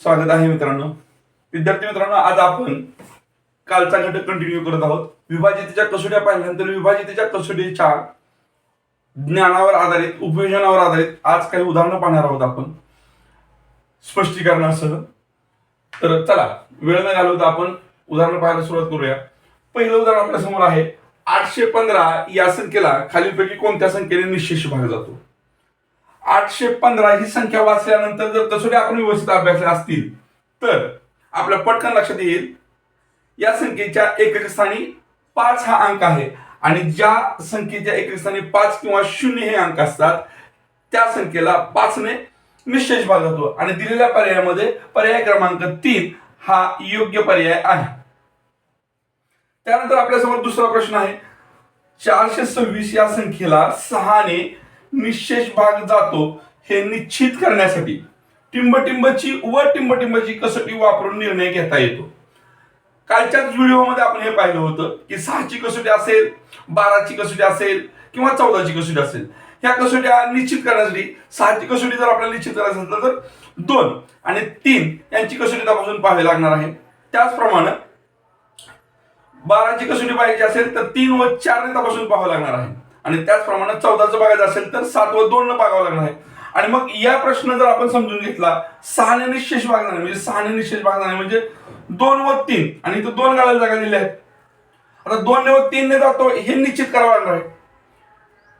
स्वागत आहे मित्रांनो. विद्यार्थी मित्रांनो आज आपण कालचा घटक कंटिन्यू करत आहोत. विभाजितेच्या कसोट्या पाहिल्यानंतर विभाजितेच्या कसोटीच्या ज्ञानावर आधारित उपयोजनावर आधारित आज काही उदाहरणं पाहणार आहोत आपण. स्पष्टीकरणासह. तर चला वेळ न घालवता आपण उदाहरण पाहायला सुरुवात करूया. पहिलं उदाहरण आपल्यासमोर आहे आठशे पंधरा या संख्येला खालीलपैकी कोणत्या संख्येने निशेष भाग जातो? आठशे पंधरा ही संख्या वाचल्यानंतर जर कसोटी आपण व्यवस्थित अभ्यासले असतील तर आपल्या पटकन लक्षात येईल. या संख्येच्या एकक स्थानी पाच हा अंक आहे आणि ज्या संख्येच्या एकक स्थानी पाच किंवा शून्य हे अंक असतात त्या संख्येला पाचने निश्चेष भाग होतो. आणि दिलेल्या पर्यायामध्ये पर्याय क्रमांक तीन हा योग्य पर्याय आहे. त्यानंतर आपल्यासमोर दुसरा प्रश्न आहे. चारशे सव्वीस या संख्येला सहाने निशेष भाग जातो हे निश्चित करण्यासाठी. टिंबटिंबची व टिंबटिंबची कसोटी वापरून निर्णय घेता येतो. कालच्याच व्हिडिओमध्ये आपण हे पाहिलं होतं की सहाची कसोटी असेल बाराची कसोटी असेल किंवा चौदाची कसोटी असेल. ह्या कसोट्या निश्चित करण्यासाठी सहाची कसोटी जर आपल्याला निश्चित करायचं असेल तर दोन आणि तीन यांची कसोटी तपासून पाहावी लागणार आहे. त्याचप्रमाणे बाराची कसोटी पाहिजे असेल तर तीन व चारने तपासून पाहावं लागणार आहे. आणि त्याचप्रमाणे चौदाचं बघायचं असेल तर सात व दोन न बघावं लागणार आहे. आणि मग या प्रश्न जर आपण समजून घेतला सहाने निशेष भाग जाणे म्हणजे सहाने निशेष भाग जाणे म्हणजे दोन व तीन. आणि इथं दोन गाड्या जागा दिल्या आहेत आता दोन व तीन ने जातो हे निश्चित करावं लागणार आहे.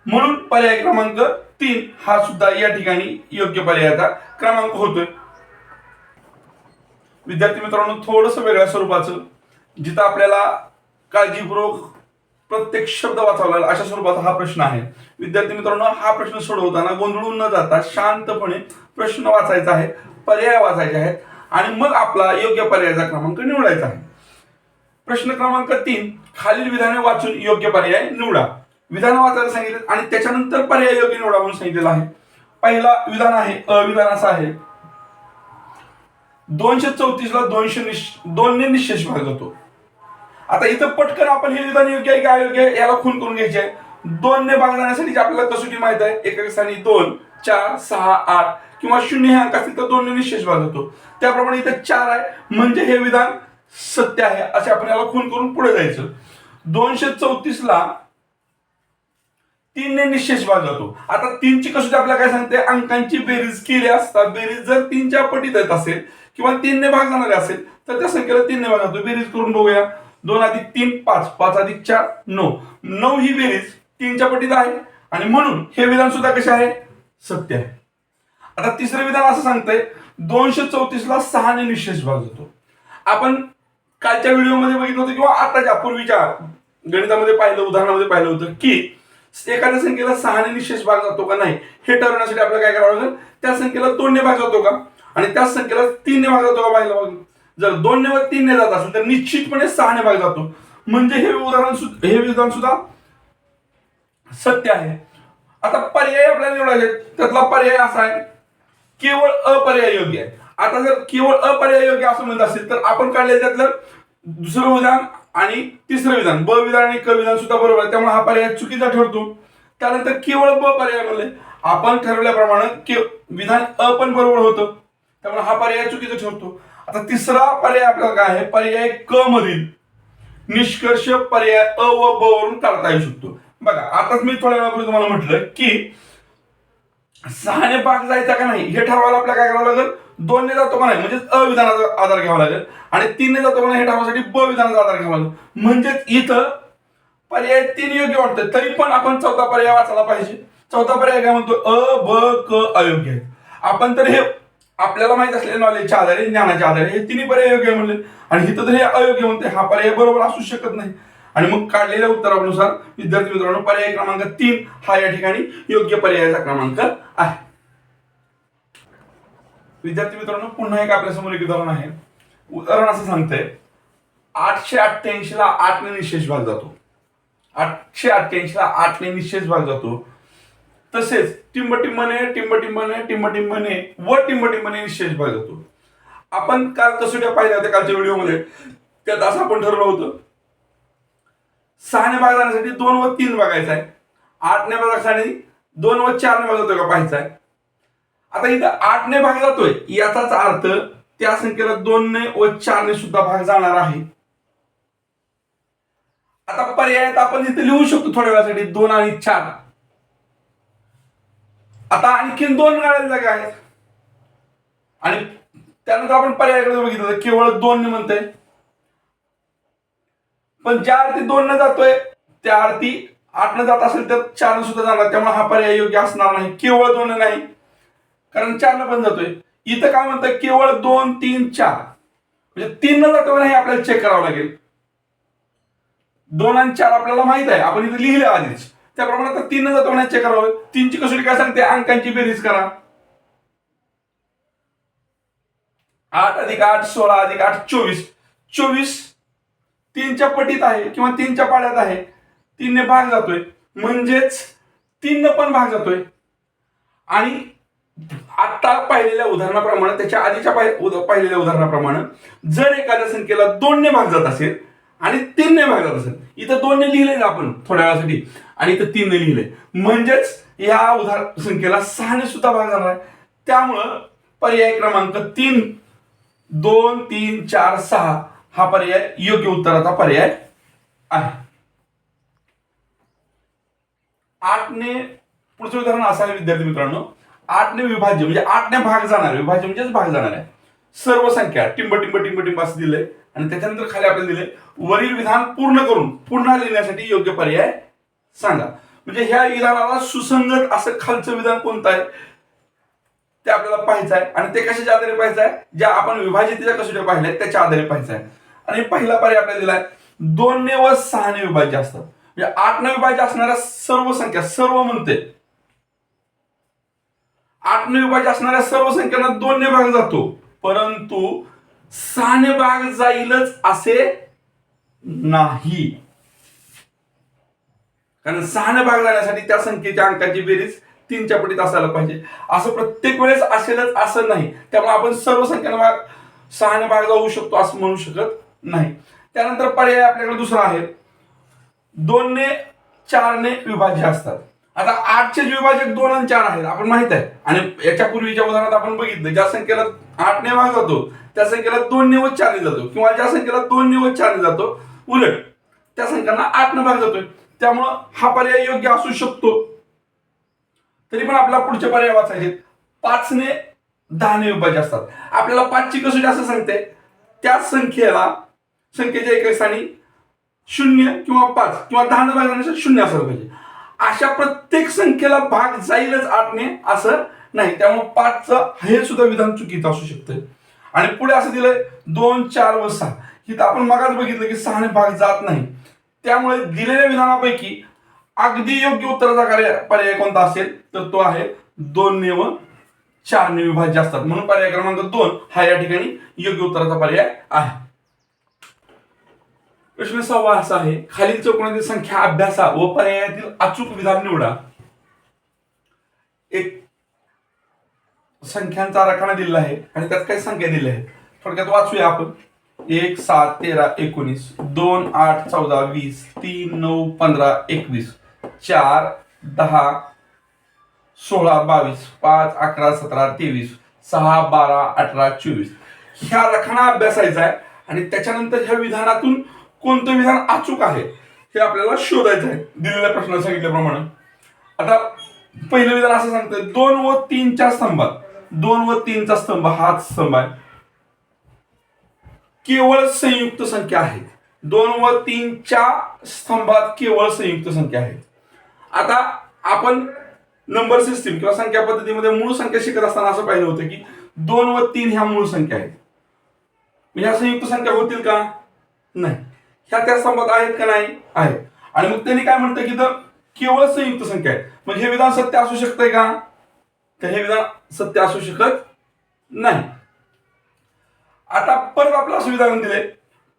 म्हणून पर्याय क्रमांक तीन हा सुद्धा या ठिकाणी योग्य पर्यायाचा क्रमांक होतोय. विद्यार्थी मित्रांनो थोडस वेगळ्या स्वरूपाचं जिथं आपल्याला काळजीपूर्वक प्रत्येक शब्द वाचावा लागेल. अशा स्वरूपाचा हा प्रश्न आहे. विद्यार्थी मित्रांनो हा प्रश्न सोडवताना गोंधळून न जाता शांतपणे प्रश्न वाचायचा आहे पर्याय वाचायचे आहेत आणि मग आपला योग्य पर्यायाचा क्रमांक निवडायचा आहे. प्रश्न क्रमांक तीन खालील विधाने वाचून योग्य पर्याय निवडा. विधान वाचायला सांगितले आणि त्याच्यानंतर पर्याय योग्य निवडा म्हणून सांगितलेला आहे. पहिला विधान आहे अविधान असं आहे. दोनशे चौतीस ला दोनशे निश दोनने निशेष भाग होतो. आता इथं पटकन आपण हे विधान योग्य आहे की अयोग्य आहे याला खून करून घ्यायचे दोन ने भाग जाण्यासाठी आपल्याला कसोटी माहीत आहे एका स्थानी दोन चार सहा आठ किंवा शून्य हे अंक असतील तर दोन ने निशेष भाग जातो त्याप्रमाणे इथं चार आहे म्हणजे हे विधान सत्य आहे असे आपण याला खून करून पुढे जायचं. दोनशे चौतीस ला तीनने निशेष भाग जातो आता तीनची कसोटी आपल्याला काय सांगते? अंकांची बेरीज केली असता बेरीज जर तीनच्या पटीत येत असेल किंवा तीनने भाग जाणारे असेल तर त्या संख्येला तीनने भाग जातो. बेरीज करून बघूया. दोन अधिक तीन पाच. पाच अधिक चार नऊ. नऊ ही बेरीज तीनच्या पटीत आहे. आणि म्हणून हे विधान सुद्धा कसे आहे? सत्य आहे. आता तिसरं विधान असं सांगतंय दोनशे चौतीस ला सहाने निशेष भाग जातो आपण कालच्या व्हिडिओमध्ये बघितलं होतं किंवा आताच्या पूर्वीच्या गणितामध्ये पाहिलं उदाहरणामध्ये पाहिलं होतं की एखाद्या संख्येला सहाने निशेष भाग जातो का नाही हे ठरवण्यासाठी आपल्याला काय करावं लागेल? त्या संख्येला दोनने भाग जातो का? आणि त्याच संख्येला तीनने भाग जातो का पाहिलं जर जर दोनने व तीनने जात असेल तर निश्चितपणे सहाने भाग जातो. म्हणजे हे उदाहरण हे विधान सुद्धा सत्य आहे. आता पर्याय आपल्याला निवडायचे त्यातला पर्याय असा आहे केवळ अपर्याय योग्य आहे. आता जर केवळ अपर्याय योग्य असं म्हणत असेल तर आपण काढले त्यातलं दुसरं विधान आणि तिसरं विधान. ब विधान आणि क विधान सुद्धा बरोबर आहे. त्यामुळे हा पर्याय चुकीचा ठरतो. त्यानंतर केवळ ब पर्याय म्हणले. आपण ठरवल्याप्रमाणे के विधान अ पण बरोबर होतं. त्यामुळे हा पर्याय चुकीचा ठरतो. आता तिसरा पर्याय आपल्याला काय आहे? पर्याय क मधील. निष्कर्ष पर्याय अ व ब वरून काढता येऊ शकतो. बघा आताच मी थोड्या वेळापूर्वी तुम्हाला म्हटलं की सहाने भाग जायचा का नाही? हे ठरवायला आपल्याला काय करावं लागेल? दोनने जातो का नाही? म्हणजे अविधानाचा आधार घ्यावा लागेल. आणि तीनने जातो का नाही हे ठरवण्यासाठी ब विधानाचा आधार घ्यावा लागेल. म्हणजेच इथं पर्याय तीन योग्य वाटतं. तरी पण आपण चौथा पर्याय वाचायला पाहिजे. चौथा पर्याय काय म्हणतो? अ ब क अयोग्य आहे आपण तर हे आपल्याला माहीत असलेल्या नॉलेजच्या आधारे ज्ञानाच्या आधारे हे तिन्ही पर्याय योग्य म्हणले. आणि हिथं तर हे अयोग्य म्हणते हा पर्याय बरोबर असू शकत नाही. आणि मग काढलेल्या उत्तरानुसार विद्यार्थी मित्रांनो पर्याय क्रमांक तीन हा या ठिकाणी योग्य पर्यायाचा क्रमांक आहे. विद्यार्थी मित्रांनो पुन्हा एक आपल्यासमोर एक उदाहरण आहे. उदाहरण असं सांगतंय आठशे अठ्ठ्याऐंशी ला आठने निशेष भाग जातो. आठशे अठ्ठ्याऐंशी ला आठने निशेष भाग जातो. तसेच टिंबटिंबने टिंबटिंबने टिंबटिंबने व टिंबटिंबने निशेष भाग जातो आपण काल कसोट्या पाहिल्या होत्या कालच्या व्हिडिओमध्ये? त्यात असं आपण ठरलं होतं. सहाने भाग जाण्यासाठी दोन व तीन बघायचा आहे. आठने भागासाठी दोन व चारने भाग जातोय का पाहायचा आहे? आता इथं आठने भाग जातोय. याचाच अर्थ त्या संख्येला दोनने व चारने सुद्धा भाग जाणार आहे. आता पर्यायात आपण इथे लिहू शकतो थोड्या वेळासाठी दोन आणि चार. आता आणखीन दोन गाड्या जागा आहेत. आणि त्यानंतर आपण पर्यायाकडे बघितलं तर केवळ दोन म्हणते पण ज्या अर्थी दोन न जातोय त्या अर्थी आठ न जात असेल तर चार न सुद्धा जाणार. त्यामुळे हा पर्याय योग्य असणार नाही. केवळ दोन नाही. कारण चार न पण जातोय. इथं काय म्हणतं केवळ दोन तीन चार. म्हणजे तीन न जातो नाही आपल्याला चेक करावं लागेल. दोन आणि चार आपल्याला माहीत आहे. आपण इथे लिहिले आधीच. त्याप्रमाणे आता तीन जातो नाही चेक करावं. तीनची कसोटी काय सांगते? अंकांची बेरीज करा. आठ अधिक आठ सोळा अधिक आठ चोवीस. चोवीस तीनच्या पटीत आहे किंवा तीनच्या पाड्यात आहे. तीनने भाग जातोय. म्हणजेच तीननं पण भाग जातोय. आणि आता पाहिलेल्या उदाहरणाप्रमाणे त्याच्या आधीच्या पाहिलेल्या उदाहरणाप्रमाणे जर एखाद्या संख्येला दोनने भाग जात असेल आणि तीनने भाग जात असेल इथं दोनने लिहिले ना आपण थोड्या वेळासाठी. आणि इथं तीनने लिहिले म्हणजेच या उदाहरण संख्येला सहाने सुद्धा भाग जाणार आहे. त्यामुळं पर्याय क्रमांक तीन दोन तीन चार सहा हा पर्याय योग्य उत्तराचा पर्याय आहे. आठने पुढचं उदाहरण असं आहे विद्यार्थी मित्रांनो. आठने विभाज्य म्हणजे आठने भाग जाणार विभाज्य म्हणजेच भाग जाणार आहे. सर्व संख्या टिंब टिंब टिंब टिंब असं दिलंय. आणि त्याच्यानंतर खाली आपल्याला दिले वरील विधान पूर्ण करून पुन्हा लिहिण्यासाठी योग्य पर्याय सांगा. म्हणजे ह्या विधानाला सुसंगत असं खालचं विधान कोणतं आहे? ते आपल्याला पाहायचं आहे. आणि ते कशाच्या आधारे पाहायचं आहे? ज्या आपण विभाजितीच्या कसोट्या पाहिल्या त्याच्या आधारे पाहायचं आहे. आणि पहिला पर्याय आपल्याला दिलाय दोनने व सहाने विभाज्य असतात म्हणजे आठने विभाज्य असणाऱ्या सर्व संख्या सर्व म्हणते. आठने विभाज्य असणाऱ्या सर्व संख्यांना दोनने भाग जातो. परंतु सहाने भाग जाईलच असे नाही. कारण सहाने भाग जाण्यासाठी त्या संख्येच्या अंकाची बेरीज तीनच्या पटीत असायला पाहिजे. असं प्रत्येक वेळेस असेलच असं नाही. त्यामुळे आपण सर्व संख्यांना भाग सहाने भाग जाऊ शकतो असं म्हणू शकत नाही. त्यानंतर पर्याय आपल्याकडे दुसरा आहे. दोनने चारने विभाज्य असतात. आता आठचे विभाजक दोन आणि चार आहेत आपण माहीत आहे. आणि याच्या पूर्वीच्या उदाहरणात आपण बघितलं ज्या संख्येला आठने भाग जातो त्या संख्येला दोनने व चारने जातो. किंवा ज्या संख्येला दोनने व चारने जातो उलट त्या संख्यांना आठने भाग जातोय. त्यामुळं हा पर्याय योग्य असू शकतो. तरी पण आपला पुढचे पर्याय वाचायचे पाचने दहाने विभाज्य असतात. आपल्याला पाचची कसोटी असं सांगते. त्या संख्येला संख्येच्या एका स्थानी शून्य किंवा पाच किंवा दहा भाग शून्य असायला पाहिजे. अशा प्रत्येक संख्येला भाग जाईलच आठने असं नाही त्यामुळे पाचचं हे सुद्धा विधान चुकीचं असू शकतं आणि पुढे असं दिलंय दोन चार व सहा. इथं आपण मगाच बघितलं की सहाने भाग जात नाही. त्यामुळे दिलेल्या विधानापैकी अगदी योग्य उत्तराचा कार्य पर्याय कोणता असेल तर तो आहे दोनने व चारने विभाज्य असतात. म्हणून पर्याय क्रमांक दोन हा या ठिकाणी योग्य उत्तराचा पर्याय आहे. प्रश्न सहावा असा आहे खालील चौकोनातील संख्या अभ्यासा व पर्यायातील अचूक विधान निवडा. एक संख्यांचा आराखडा दिलेला आहे आणि त्यात काही संख्या दिल्या आहेत. थोडक्यात वाचूया आपण. एक सात तेरा एकोणीस दोन आठ चौदा वीस तीन नऊ पंधरा एकवीस चार दहा सोळा बावीस पाच अकरा सतरा तेवीस सहा बारा अठरा चोवीस. ह्या रखणा अभ्यासायचा आहे आणि त्याच्यानंतर ह्या विधानातून कोणतं विधान अचूक आहे हे आपल्याला शोधायचं आहे. दिलेल्या प्रश्नात सांगितल्याप्रमाणे. आता पहिलं विधान असं सांगतं दोन व तीनच्या स्तंभात. दोन व तीनचा स्तंभ हाच स्तंभ आहे. केवळ संयुक्त संख्या आहेत. दोन व तीनच्या स्तंभात केवळ संयुक्त संख्या आहेत. आता आपण नंबर सिस्टीम किंवा संख्या पद्धतीमध्ये मूळ संख्या शिकत असताना असं पाहिलं होतं की दोन व तीन ह्या मूळ संख्या आहेत. ह्या संयुक्त संख्या होतील का? नाही. ह्या त्या स्तंभात आहेत का नाही? आहे आणि मग त्यांनी काय म्हणतं की तर केवळ संयुक्त संख्या आहे मग हे विधान सत्य असू शकतंय का? तर हे विधान सत्य असू शकत नाही. आता परत आपलं असं विधान दिले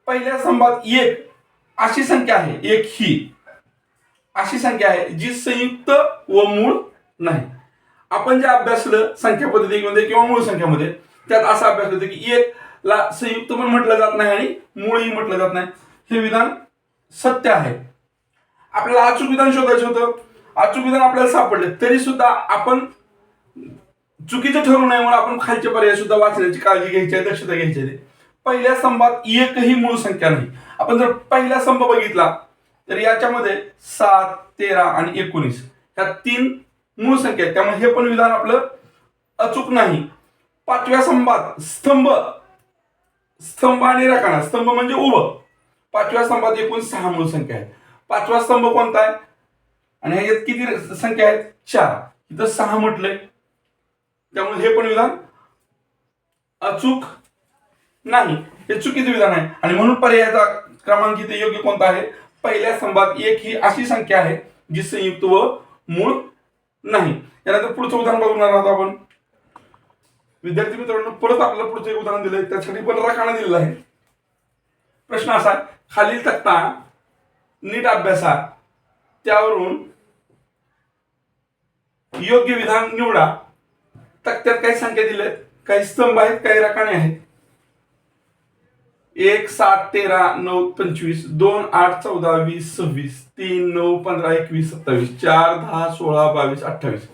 पहिल्या स्तंभात एक अशी संख्या आहे एक ही. अशी संख्या आहे जी संयुक्त व मूळ नाही. आपण जे अभ्यासलं संख्या पद्धतीमध्ये किंवा मूळ संख्यामध्ये त्यात असं अभ्यास होतं की एक ला संयुक्त पण म्हटलं जात नाही आणि मूळही म्हटलं जात नाही. हे विधान सत्य आहे. आपल्याला अचूक विधान शोधायचं होतं. अचूक विधान आपल्याला सापडलं. तरी सुद्धा आपण चुकीचं ठरू नये म्हणून आपण खालचे पर्याय सुद्धा वाचण्याची काळजी घ्यायची आहे दक्षता घ्यायची आहे. पहिल्या स्तंभात एकही मूळ संख्या नाही. आपण जर पहिला स्तंभ बघितला तर याच्यामध्ये सात तेरा आणि एकोणीस ह्या तीन मूळ संख्या आहेत. त्यामुळे हे पण विधान आपलं अचूक नाही. पाचव्या स्तंभात स्तंभ स्तंभ आणि रकाना स्तंभ म्हणजे उभं. पाचव्या स्तंभात एकूण सहा मूळ संख्या आहेत. पाचवा स्तंभ कोणता आहे? आणि ह्याच्यात किती र- संख्या आहेत? चार. इथं सहा म्हटलंय. त्यामुळे हे पण विधान अचूक नाही. हे चुकीचं विधान आहे. आणि म्हणून पर्यायाचा क्रमांक इथे योग्य कोणता आहे? पहिल्या स्तंभात एक ही अशी संख्या आहे जी संयुक्त व मूळ नाही. यानंतर पुढचं उदाहरण बघणार आहोत आपण. विद्यार्थी मित्रांनो परत आपल्याला पुढचं एक उदाहरण दिलंय. त्यासाठी पण राखाणा दिलेला आहे. प्रश्न असा खालील तक्ता नीट अभ्यासा त्यावरून योग्य विधान निवडा. तक्त्यात काही संख्या दिल्या आहेत काही स्तंभ आहेत काही रकाणे आहेत. एक सात तेरा नऊ पंचवीस दोन आठ चौदा वीस सव्वीस तीन नऊ पंधरा एकवीस सत्तावीस चार दहा सोळा बावीस अठ्ठावीस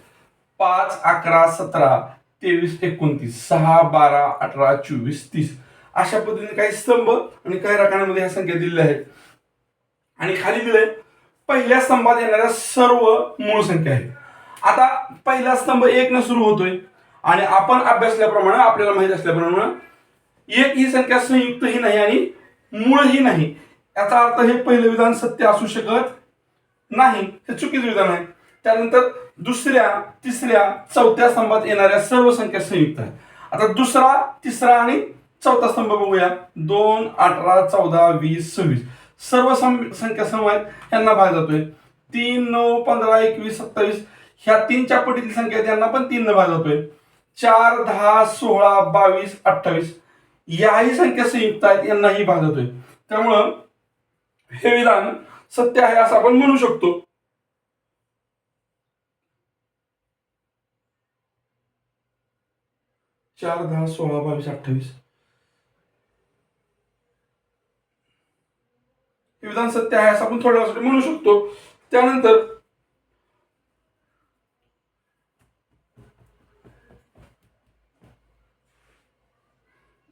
पाच अकरा सतरा तेवीस एकोणतीस सहा बारा अठरा चोवीस तीस. अशा पद्धतीने काही स्तंभ आणि काही रकाण्यामध्ये ह्या संख्या दिलेल्या आहेत. आणि खाली दिलंय पहिल्या स्तंभात येणाऱ्या सर्व मूळ संख्या आहेत. आता पहिला स्तंभ एक न सुरू होतोय. आणि आपण अभ्यासल्याप्रमाणे आपल्याला माहीत असल्याप्रमाणे एक ही संख्या संयुक्त ही नाही आणि मूळही नाही. याचा अर्थ हे पहिलं विधान सत्य असू शकत नाही. हे चुकीचं विधान आहे. त्यानंतर दुसऱ्या तिसऱ्या चौथ्या स्तंभात येणाऱ्या सर्व संख्या संयुक्त आहे आता दुसरा तिसरा आणि चौथा स्तंभ बघूया. दोन अठरा चौदा वीस सव्वीस. सर्व संख्या समूह आहेत. यांना भाग जातोय. तीन नऊ पंधरा एकवीस सत्तावीस. ह्या तीनच्या पटीतील संख्या आहेत. यांना पण तीन भाग जातोय. चार दहा सोळा बावीस अठ्ठावीस याही संख्या संयुक्त आहेत यांनाही भागतोय त्यामुळं हे विधान सत्य आहे असं आपण म्हणू शकतो. चार दहा सोळा बावीस अठ्ठावीस. हे विधान सत्य आहे असं आपण थोड्या वेळासाठी म्हणू शकतो. त्यानंतर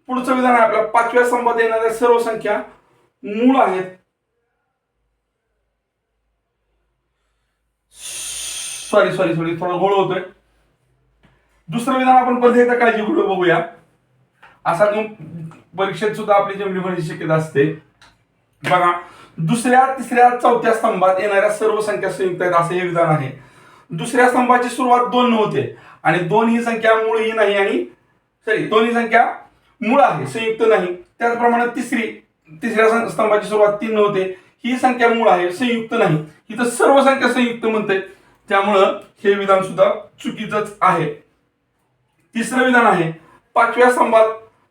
पुढचं विधान आहे आपल्या पाचव्या स्तंभात येणाऱ्या सर्व संख्या मूळ आहेत. सॉरी सॉरी सॉरी थोडं गोळ होतोय. दुसरं विधान आपण परत एकदा काळजीपूर्वक बघूया. असा परीक्षेत सुद्धा आपली जमली होण्याची शक्यता असते. बघा दुसऱ्या तिसऱ्या चौथ्या स्तंभात येणाऱ्या सर्व संख्या संयुक्त आहेत. असं हे विधान आहे. दुसऱ्या स्तंभाची सुरुवात दोन होते. आणि दोन ही संख्या मूळ ही नाही आणि सॉरी दोन ही संख्या मूळ आहे संयुक्त नाही. त्याचप्रमाणे तिसरी तिसऱ्या सं- स्तंभाची सुरुवात तीन होते. ही संख्या मूळ आहे संयुक्त नाही. इथं सर्व संख्या संयुक्त म्हणते त्यामुळं हे विधान सुद्धा चुकीचंच आहे. तिसरं विधान आहे पाचव्या स्तंभात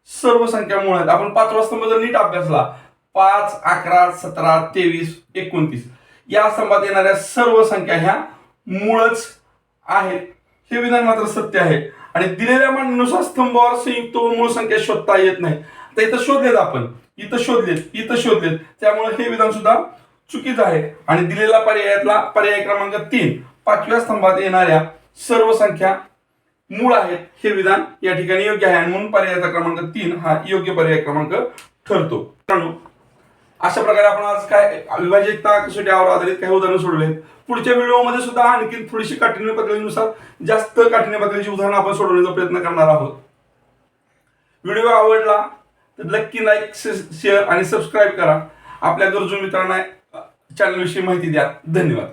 सर्व संख्या मूळ आहेत. आपण पाचवा स्तंभ जर नीट अभ्यासला पाच अकरा सतरा तेवीस एकोणतीस या स्तंभात येणाऱ्या सर्व संख्या ह्या मूळच आहेत. हे विधान मात्र सत्य आहे. आणि दिलेल्या मांडणीनुसार स्तंभावर संयुक्त व मूळ संख्या शोधता येत नाही. तर इथं शोधलेत आपण. इथं शोधलेत. इथं शोधलेत. त्यामुळे हे विधान सुद्धा चुकीचं आहे. आणि दिलेला पर्यायातला पर्याय क्रमांक तीन पाचव्या स्तंभात येणाऱ्या सर्व संख्या मूळ आहेत. हे विधान या ठिकाणी योग्य आहे. आणि म्हणून पर्यायाचा क्रमांक तीन हा योग्य पर्याय क्रमांक ठरतो. अशा प्रकारे आपण आज काय विभाजितता कसोटीवर आधारित काही उदाहरणं सोडले पुढच्या व्हिडिओमध्ये सुद्धा आणखी थोडीशी काठिण्य पातळीनुसार जास्त काठिण्य पातळीची उदाहरणं आपण सोडवण्याचा प्रयत्न करणार आहोत. व्हिडिओ आवडला तर नक्की लाईक शेअर आणि सबस्क्राईब करा. आपल्या गरजू मित्रांना चॅनलविषयी माहिती द्या. धन्यवाद.